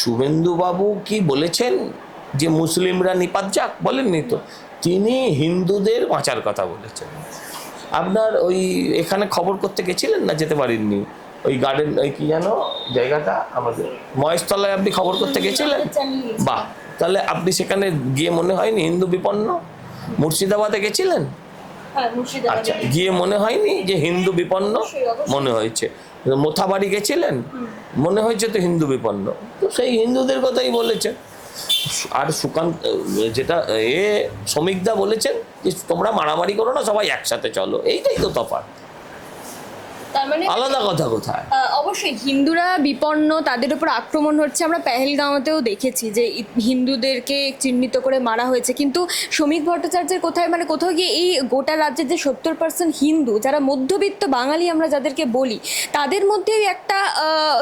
শুভেন্দুবাবু কি বলেছেন যে মুসলিমরা নিপাত যাক? বলেননি তো। তিনি হিন্দুদের বাঁচার কথা বলেছেন। আপনার ওই এখানে খবর করতে গেছিলেন না যেতে পারেননি? ওই গার্ডেন ওই কি যেন জায়গাটা আমাদের মহেশতলায় আপনি খবর করতে গেছিলেন? বাহ! তাহলে আপনি সেখানে গিয়ে মনে হয়নি হিন্দু বিপন্ন? মুর্শিদাবাদে গেছিলেন? আচ্ছা গিয়ে মনে হয়নি যে হিন্দু বিপন্ন। মনে হয়েছে। মোথাবাড়ি গেছিলেন? মনে হয়েছে তো হিন্দু বিপন্ন। সেই হিন্দুদের কথাই বলেছেন। আর সুকান্ত, যেটা, এ শ্রমিকদা বলেছেন যে তোমরা মারামারি করো না, সবাই একসাথে চলো। এইটাই তো তফাৎ। তার মানে আলাদা কথা কোথায়? অবশ্যই হিন্দুরা বিপন্ন তাদের উপর আক্রমণ হচ্ছে। আমরা পেহেলগাঁওতেও দেখেছি যে হিন্দুদেরকে চিহ্নিত করে মারা হয়েছে। কিন্তু শ্রমিক ভট্টাচার্যের কোথায় মানে কোথাও গিয়ে এই গোটা রাজ্যের যে সত্তর পার্সেন্ট হিন্দু যারা মধ্যবিত্ত বাঙালি আমরা যাদেরকে বলি তাদের মধ্যেই একটা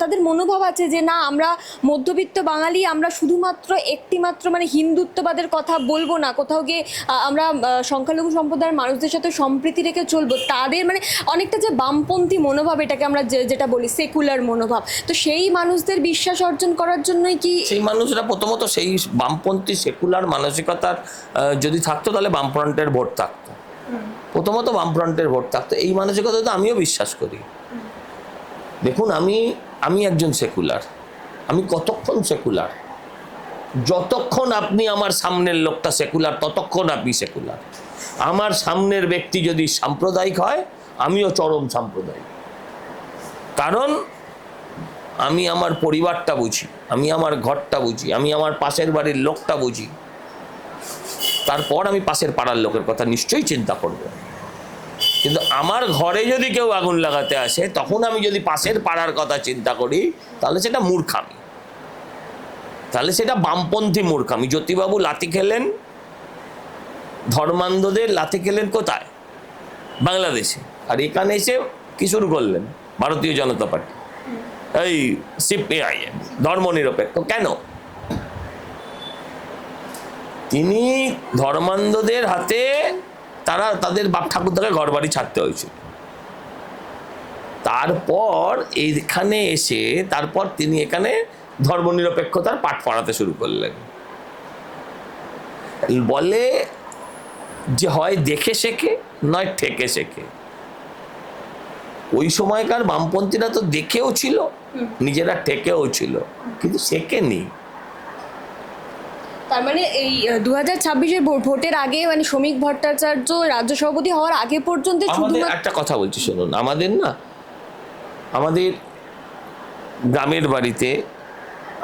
তাদের মনোভাব আছে যে না আমরা মধ্যবিত্ত বাঙালি আমরা শুধুমাত্র একটিমাত্র মানে হিন্দুত্ববাদের কথা বলব না। কোথাও গিয়ে আমরা সংখ্যালঘু সম্প্রদায়ের মানুষদের সাথে সম্প্রীতি রেখে চলবো। তাদের মানে অনেকটা যে বামপন্থী মনোভাব এটাকে আমরা যেটা বলি সেকুলার মনোভাব। তো সেই মানুষদের বিশ্বাস অর্জন করার জন্যই কি সেই মানুষরা প্রথমত সেই বামপন্থী সেকুলার মানসিকতার যদি থাকতো তাহলে বামফ্রন্টের ভোট থাকতো। প্রথমত বামফ্রন্টের ভোট থাকতো। এই মানসিকতা তো আমিও বিশ্বাস করি। দেখুন, আমি আমি একজন সেকুলার আমি কতক্ষণ সেকুলার যতক্ষণ আপনি আমার সামনের লোকটা সেকুলার ততক্ষণ আপনি সেকুলার আমার সামনের ব্যক্তি যদি সাম্প্রদায়িক হয় আমিও চরম সাম্প্রদায়িক। কারণ আমি আমার পরিবারটা বুঝি, আমি আমার ঘরটা বুঝি, আমি আমার পাশের বাড়ির লোকটা বুঝি। তারপর আমি পাশের পাড়ার লোকের কথা নিশ্চয়ই চিন্তা করব। কিন্তু আমার ঘরে যদি কেউ আগুন লাগাতে আসে, তখন আমি যদি পাশের পাড়ার কথা চিন্তা করি, তাহলে সেটা মূর্খামি তাহলে সেটা বামপন্থী মূর্খামি জ্যোতিবাবু লাথি খেলেন, ধর্মান্ধদের লাথি খেলেন কোথায়? বাংলাদেশে। আর এখানে এসে কি শুরু করলেন? ভারতীয় জনতা পার্টি। এই সিপিআইএম ধর্মনিরপেক্ষ। কেন? তিনি ধর্মান্ধদের হাতে তারা তাদের বাপ ঠাকুরদাকে ঘর বাড়ি ছাড়তে হয়েছিল। তারপর এইখানে এসে তারপর তিনি এখানে ধর্মনিরপেক্ষতার পাঠ পড়াতে শুরু করলেন। বলে যে হয় দেখে শেখে, নয় ঠেকে শেখে। ওই সময়কার বামপন্থীরা তো দেখেও ছিল নিজেরা ঠেকেও ছিল কিন্তু শেখেনি। তার মানে এই দু হাজার ছাব্বিশের ভোটের আগে মানে শ্রমিক ভট্টাচার্য রাজ্য সভাপতি হওয়ার আগে পর্যন্ত আমাদের একটা কথা বলছি শুনুন। আমাদের না আমাদের গ্রামের বাড়িতে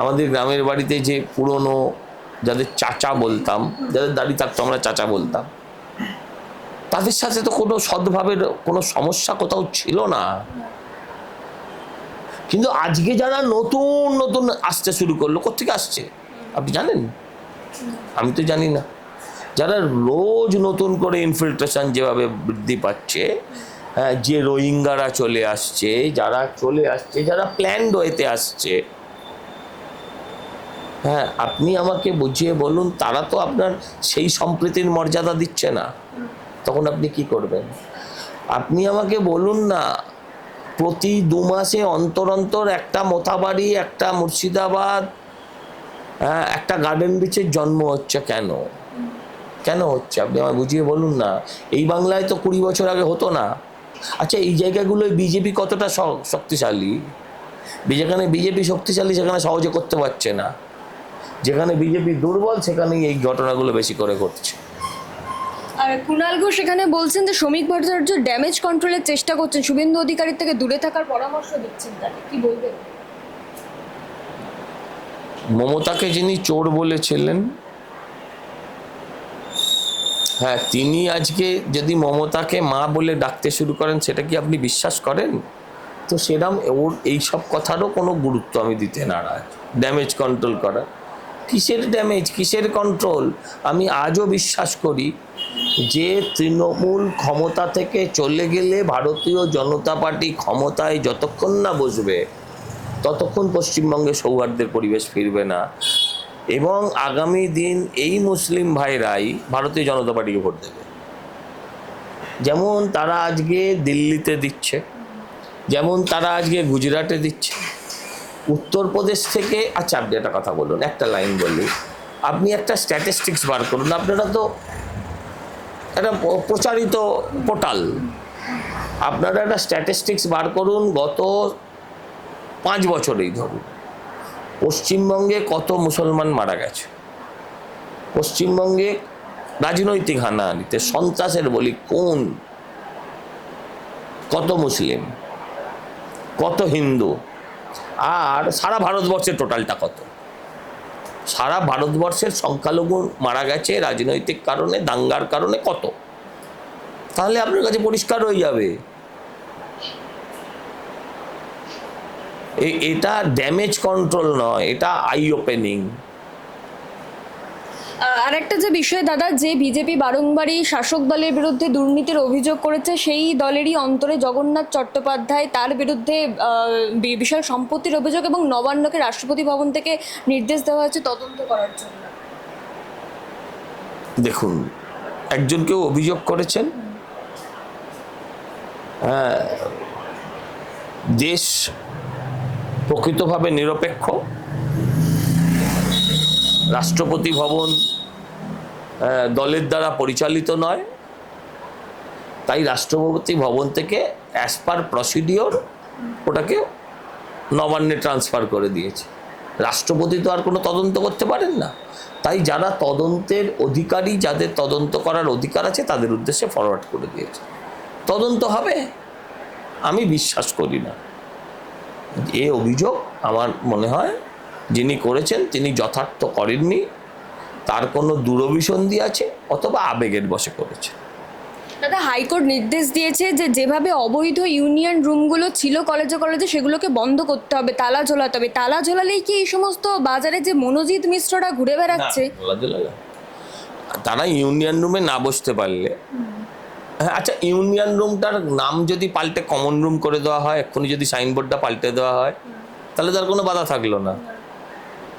আমাদের গ্রামের বাড়িতে যে পুরনো যাদের চাচা বলতাম যাদের দাড়ি থাকতো আমরা চাচা বলতাম তাদের সাথে তো কোনো সদ্ভাবের কোনো সমস্যা কোথাও ছিল না। কিন্তু আজকে যারা নতুন নতুন আসতে শুরু করল কোথেকে আসছে? আপনি জানেন? আমি তো জানি না। যারা রোজ নতুন করে ইনফিল্ট্রেশন যেভাবে বৃদ্ধি পাচ্ছে হ্যাঁ, যে রোহিঙ্গারা চলে আসছে যারা চলে আসছে যারা প্ল্যান ওয়েতে আসছে হ্যাঁ আপনি আমাকে বুঝিয়ে বলুন তারা তো আপনার সেই সম্প্রীতির মর্যাদা দিচ্ছে না। তখন আপনি কি করবেন? আপনি আমাকে বলুন না, প্রতি দু মাসে অন্তর অন্তর একটা মোথাবাড়ি, একটা মুর্শিদাবাদ হ্যাঁ একটা গার্ডেন বিচের জন্ম হচ্ছে কেন? কেন হচ্ছে? আপনি আমায় বুঝিয়ে বলুন না। এই বাংলায় তো কুড়ি বছর আগে হতো না। আচ্ছা এই জায়গাগুলোয় বিজেপি কতটা শক্তিশালী? যেখানে বিজেপি শক্তিশালী, সেখানে সহজে করতে পারছে না। যেখানে বিজেপি দুর্বল, সেখানেই এই ঘটনাগুলো বেশি করে ঘটছে। আর কুণাল ঘোষ এখানে বলছেন যে শ্রমিক ভট্টাচার্য ড্যামেজ কন্ট্রোলের চেষ্টা করছেন। শুভেন্দু অধিকারীর থেকে দূরে থাকার পরামর্শ দিচ্ছেন তাকে। কি বলবেন? মমতাকে যিনি চোর বলেছিলেন হ্যাঁ তিনি আজকে যদি মমতাকে মা বলে ডাকতে শুরু করেন, সেটা কি আপনি বিশ্বাস করেন? তো সেরম ওর এইসব কথারও কোনো গুরুত্ব আমি দিতে নারাজ। ড্যামেজ কন্ট্রোল করা। কিসের ড্যামেজ কিসের কন্ট্রোল আমি আজও বিশ্বাস করি যে তৃণমূল ক্ষমতা থেকে চলে গেলে ভারতীয় জনতা পার্টি ক্ষমতায় যতক্ষণ না বসবে, ততক্ষণ পশ্চিমবঙ্গে সৌহার্দ্যের পরিবেশ ফিরবে না। এবং আগামী দিন এই মুসলিম ভাইরাই ভারতীয় জনতা পার্টিকে ভোট দেবে। যেমন তারা আজকে দিল্লিতে দিচ্ছে, যেমন তারা আজকে গুজরাটে দিচ্ছে। উত্তরপ্রদেশ থেকে আচ্ছা আপনি একটা কথা বলুন, একটা লাইন বলি। আপনি একটা স্ট্যাটিস্টিক্স বার করুন, আপনারা তো একটা প্রচারিত পোর্টাল। আপনারা একটা স্ট্যাটিস্টিক্স বার করুন, গত পাঁচ বছরেই ধরুন। পশ্চিমবঙ্গে কত মুসলমান মারা গেছে? পশ্চিমবঙ্গে রাজনৈতিক হানাহানিতে সন্ত্রাসের বলি কোন? কত মুসলিম? কত হিন্দু? আর সারা ভারতবর্ষের টোটালটা কত? সারা ভারতবর্ষের সংখ্যালঘু মারা গেছে রাজনৈতিক কারণে, দাঙ্গার কারণে কত? তাহলে আপনার কাছে পরিষ্কার হয়ে যাবে। এটা ড্যামেজ কন্ট্রোল নয়, এটা আই ওপেনিং আর একটা যে বিষয় দাদা যে বিজেপি বারংবারই শাসক দলের বিরুদ্ধে দুর্নীতির অভিযোগ করেছে সেই দলেরই অন্তরে জগন্নাথ চট্টোপাধ্যায় তার বিরুদ্ধে বিশাল সম্পত্তির অভিযোগ এবং নবান্নকে রাষ্ট্রপতি ভবন থেকে নির্দেশ দেওয়া হয়েছে তদন্ত করার জন্য। দেখুন একজন কেউ অভিযোগ করেছেন। হ্যাঁ, দেশ প্রকৃতভাবে নিরপেক্ষ। রাষ্ট্রপতি ভবন দলের দ্বারা পরিচালিত নয়। তাই রাষ্ট্রপতি ভবন থেকে অ্যাজ পার প্রসিডিওর ওটাকে নবান্নে ট্রান্সফার করে দিয়েছে। রাষ্ট্রপতি তো আর কোনো তদন্ত করতে পারেন না। তাই যারা তদন্তের অধিকারী, যাদের তদন্ত করার অধিকার আছে, তাদের উদ্দেশ্যে ফরওয়ার্ড করে দিয়েছে। তদন্ত হবে? আমি বিশ্বাস করি না। এ অভিযোগ আমার মনে হয় যিনি করেছেন তিনি যথার্থ করেননি। তার কোনো দূরভিসন্ধি আছে অথবা আবেগের বসে করেছে। দাদা হাইকোর্ট নির্দেশ দিয়েছে যে যেভাবে অবৈধ ইউনিয়ন রুমগুলো ছিল কলেজে কলেজে সেগুলোকে বন্ধ করতে হবে তালা ঝোলাতে হবে। তালা ঝোলালেই কি এই সমস্ত বাজারে যে মনোজিৎ মিশ্ররা ঘুরে বেড়াচ্ছে। তারা ইউনিয়ন রুমে না বসতে পারলে। হ্যাঁ আচ্ছা ইউনিয়ন রুমটার নাম যদি পাল্টে কমন রুম করে দেওয়া হয় এক্ষুনি যদি সাইনবোর্ডটা পাল্টে দেওয়া হয় তাহলে তার কোনো বাধা থাকল না।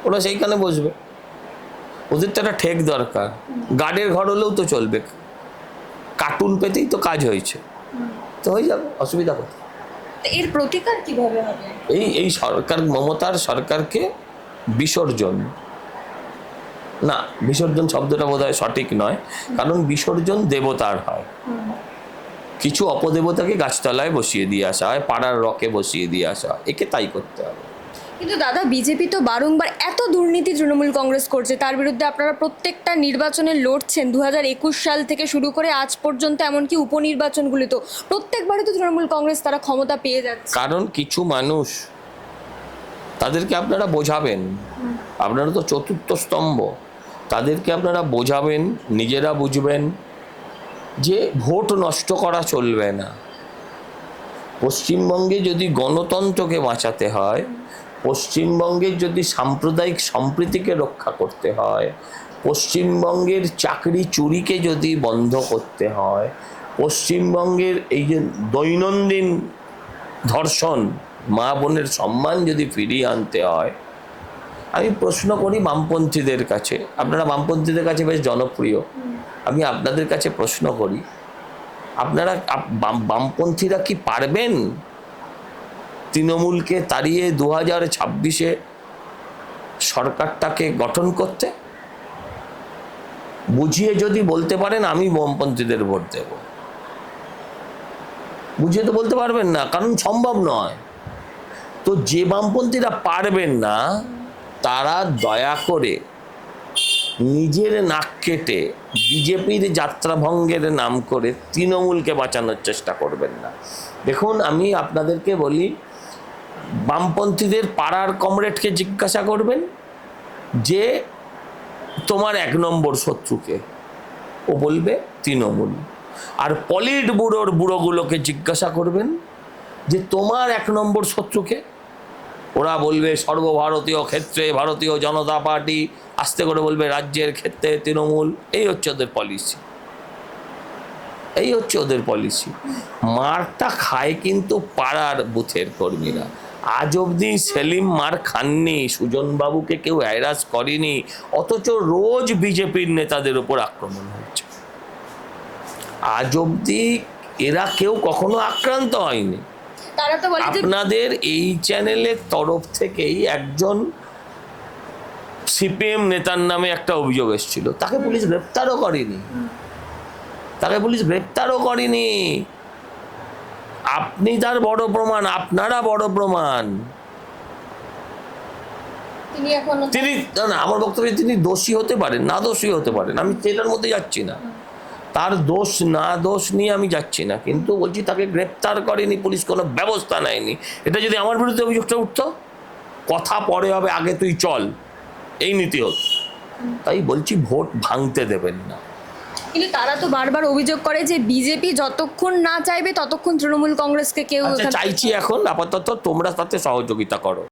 ওরা সেইখানে বসবে। ওদের তো একটা ঠেক দরকার। গার্ডের ঘর হলেও তো চলবে। কার্টুন পেতেই তো কাজ হয়েছে। তো হয়ে যাবে অসুবিধা কোথায়? এর প্রতিকার কীভাবে হবে? এই এই সরকার মমতার সরকারকে বিসর্জন। না বিসর্জন শব্দটা বোধ সঠিক নয়। কারণ বিসর্জন দেবতার হয়। কিছু অপদেবতাকে গাছতলায় বসিয়ে দিয়ে আসা হয় পাড়ার রকে বসিয়ে দিয়ে আসা হয়। একে তাই করতে হবে। কিন্তু দাদা, বিজেপি তো বারংবার এত দুর্নীতি তৃণমূল কংগ্রেস করছে, তার বিরুদ্ধে আপনারা প্রত্যেকটা নির্বাচনে লড়ছেন। দু হাজার একুশ সাল থেকে শুরু করে আজ পর্যন্ত এমনকি উপনির্বাচনগুলি তো প্রত্যেকবারই তো তৃণমূল কংগ্রেস তারা ক্ষমতা পেয়ে যাচ্ছে। কারণ কিছু মানুষ তাদেরকে আপনারা বোঝাবেন। আপনারা তো চতুর্থ স্তম্ভ। তাদেরকে আপনারা বোঝাবেন, নিজেরা বুঝবেন যে ভোট নষ্ট করা চলবে না। পশ্চিমবঙ্গে যদি গণতন্ত্রকে বাঁচাতে হয় পশ্চিমবঙ্গের যদি সাম্প্রদায়িক সম্প্রীতিকে রক্ষা করতে হয়, পশ্চিমবঙ্গের চাকরি চুরিকে যদি বন্ধ করতে হয়, পশ্চিমবঙ্গের এই যে দৈনন্দিন ধর্ষণ, মা বোনের সম্মান যদি ফিরিয়ে আনতে হয়, আমি প্রশ্ন করি বামপন্থীদের কাছে। আপনারা বামপন্থীদের কাছে বেশ জনপ্রিয়। আমি আপনাদের কাছে প্রশ্ন করি, আপনারা বাম- বামপন্থীরা কি পারবেন তৃণমূলকে তাড়িয়ে দু হাজার ছাব্বিশে সরকারটাকে গঠন করতে? বুঝিয়ে যদি বলতে পারেন, আমি বামপন্থীদের ভোট দেব। বুঝিয়ে তো বলতে পারবেন না, কারণ সম্ভব নয়। তো যে বামপন্থীরা পারবেন না, তারা দয়া করে নিজের নাক কেটে বিজেপির যাত্রাভঙ্গের নাম করে তৃণমূলকে বাঁচানোর চেষ্টা করবেন না। দেখুন, আমি আপনাদেরকে বলি বামপন্থীদের পাড়ার কমরেডকে জিজ্ঞাসা করবেন যে, তোমার এক নম্বর শত্রুকে? ও বলবে, তৃণমূল। আর পলিট ব্যুরোর বুড়োগুলোকে জিজ্ঞাসা করবেন যে, তোমার এক নম্বর শত্রুকে? ওরা বলবে, সর্বভারতীয় ক্ষেত্রে ভারতীয় জনতা পার্টি। আস্তে করে বলবে, রাজ্যের ক্ষেত্রে তৃণমূল। এই হচ্ছে ওদের পলিসি। এই হচ্ছে ওদের পলিসি। মারটা খায় কিন্তু পাড়ার বুথের কর্মীরা। আজ অবধি সেলিম মার খাননি সুজনবাবুকে কেউ হ্যারাস করেনি অথচ রোজ বিজেপির নেতাদের উপর আক্রমণ হচ্ছে। আজ অবধি এরা কেউ কখনো আক্রান্ত হয়নি। আপনাদের এই চ্যানেলের তরফ থেকেই একজন সিপিএম নেতার নামে একটা অভিযোগ এসেছিল। তাকে পুলিশ গ্রেপ্তারও করেনি। তাকে পুলিশ গ্রেপ্তারও করেনি। আপনি তার বড় প্রমাণ আপনারা বড় প্রমাণ। তিনি না না আমার বক্তব্য তিনি দোষী হতে পারেন না দোষী হতে পারেন আমি সেটার মধ্যে যাচ্ছি না। তার দোষ না দোষ নিয়ে আমি যাচ্ছি না কিন্তু বলছি তাকে গ্রেপ্তার করেনি পুলিশ কোনো ব্যবস্থা নেয়নি। এটা যদি আমার বিরুদ্ধে অভিযোগটা উঠতো কথা পরে হবে আগে তুই চল এই নীতি হতো। তাই বলছি ভোট ভাঙতে দেবেন না। কিন্তু তারা তো বারবার অভিযোগ করে যে বিজেপি যতক্ষণ না চাইবে ততক্ষণ তৃণমূল কংগ্রেসকে কেউ আচ্ছা চাইছি এখন আপাতত তোমরা তাতে সহযোগিতা করো।